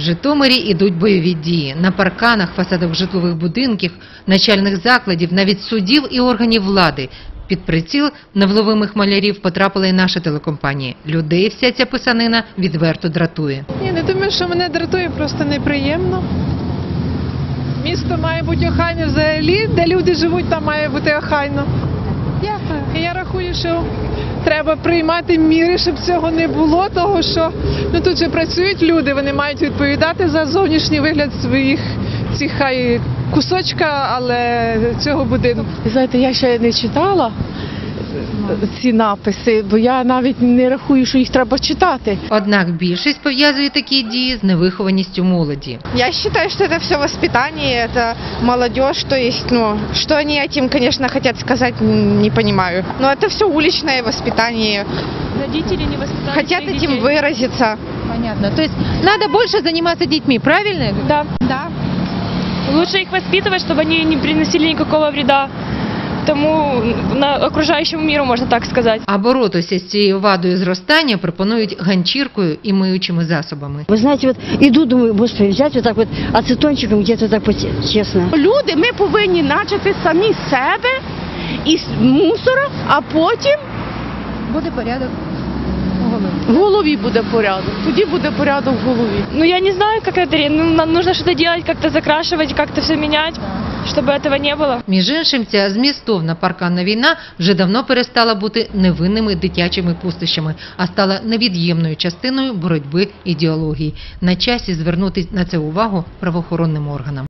Житомирі ідуть бойові дії. На парканах, фасадах житлових будинків, начальних закладів, навіть судів і органів влади. Під приціл невловимих малярів потрапила і наша телекомпанія. Людей вся ця писанина відверто дратує. Ні, не думаю, що мене дратує, просто неприємно. Місто має бути охайне взагалі, де люди живуть, там має бути охайно. Дякую. І я рахую, що треба приймати міри, щоб цього не було, того що ну тут же працюють люди, вони мають відповідати за зовнішній вигляд своїх цих хай кусочка, але цього будинку. Знаєте, я ще не читала ці написи, бо я навіть не рахую, що їх треба читати. Однак більшість пов'язує такі дії з невихованістю молоді. Я считаю, что это все воспитание, это молодежь, то есть, ну, что они этим, конечно, хотят сказать, м, не понимаю. Но это все уличное воспитание. Родители не воспитали Хотят своих этим детей. выразиться. Понятно. Тобто треба більше займатися дітьми, правильно? Да. Да. Лучше их воспитывать, чтобы они не приносили никакого вреда тому на окружающему миру, можно так сказать. А боротися з цією вадою зростання пропонують ганчіркою і миючими засобами. Вы знаете, вот иду, думаю, господи, взять вот так вот ацетончиком где-то так вот честно. Люди, ми повинні начати самі себе із мусора, а потім Буде порядок. в голові буде порядок. Тоді буде порядок в голові. Ну, я не знаю, как это, ре- ну, нам нужно что-то делать, как-то закрашивать, как-то все менять, чтобы этого не было. Між іншим, ця змістовна парканна війна вже давно перестала бути невинними дитячими пустощами, а стала невід'ємною частиною боротьби ідеології. На часі звернути на це увагу правоохоронним органам.